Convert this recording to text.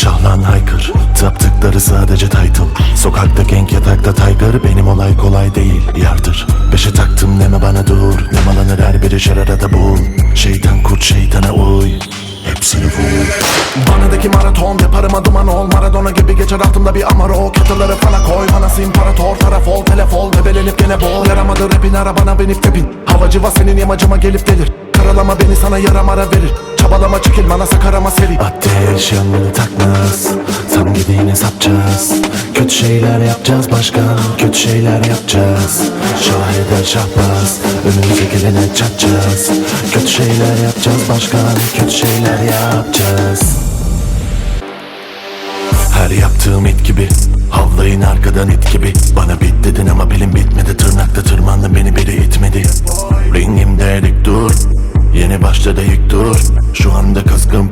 Şahlan haykır. Taptıkları sadece title. Sokakta genk yatakta tiger. Benim olay kolay değil yardır. Beşe taktım deme bana dur. Ne malanır her biri şararada bul. Şeytan kurt şeytana uy. Hepsini vur. Vanadaki maraton yaparım duman ol Maradona gibi geçer altımda bir amaro. Kettle'ları falan koy manası imparator Taraf ol telef ol bebelenip gene bol. Yaramadı rapin arabana binip tepin. Havacı va senin yamacıma gelip delir. Karalama beni sana yaram ara verir Çabalama çekil bana sakarama seri Ateş yanını takmaz Tam gidiğine sapacağız. Kötü şeyler yapacağız başkan Kötü şeyler yapacağız. Şahide şahbaz Önümüze gelene çatacağız. Kötü şeyler yapacağız başkan Kötü şeyler yapacağız. Her yaptığım it gibi Havlayın arkadan it gibi. Bana bit dedin ama bilim bitmedi. Tırnakta tırmandın başladı ilk dur Şu anda kızgın